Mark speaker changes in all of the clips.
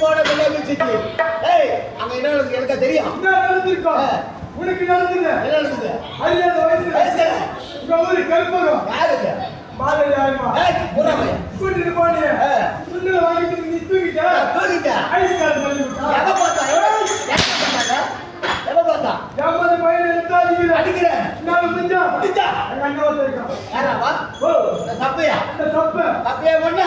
Speaker 1: போட பிள்ளை ஏய் அங்க என்ன எனக்கா தெரியும்.
Speaker 2: என்ன நடந்திருக்கா?
Speaker 1: ஆ.
Speaker 2: உனக்கு நடந்தது?
Speaker 1: என்ன நடக்குது
Speaker 2: அறியாத வயசு
Speaker 1: வயசுல.
Speaker 2: உங்க ஊரு கருப்பகம்
Speaker 1: யாருக்கு?
Speaker 2: பாலடி ஆயுமா
Speaker 1: ஏய் புறாமையா
Speaker 2: கூட்டிட்டு போனிய வாங்கிட்டு நீ தூக்கிட்ட?
Speaker 1: தூக்கிட்ட.
Speaker 2: ஐஸ் கார்டு பண்ணி விட்டா
Speaker 1: எவ பார்த்தா? எவ பார்த்தா? எவ பார்த்தா?
Speaker 2: எவ்வளவு பையன் எடுத்தா அடிக்கிற? நான் முடிஞ்சா
Speaker 1: முடிஞ்சா?
Speaker 2: எங்க அண்ணன் ஒருத்தர் இருக்கான்.
Speaker 1: யாராவா?
Speaker 2: ஓ.
Speaker 1: சப்பையா? சப்பையா பொண்ணு?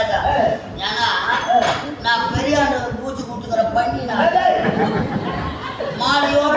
Speaker 2: பண்ணினார். மாலையோட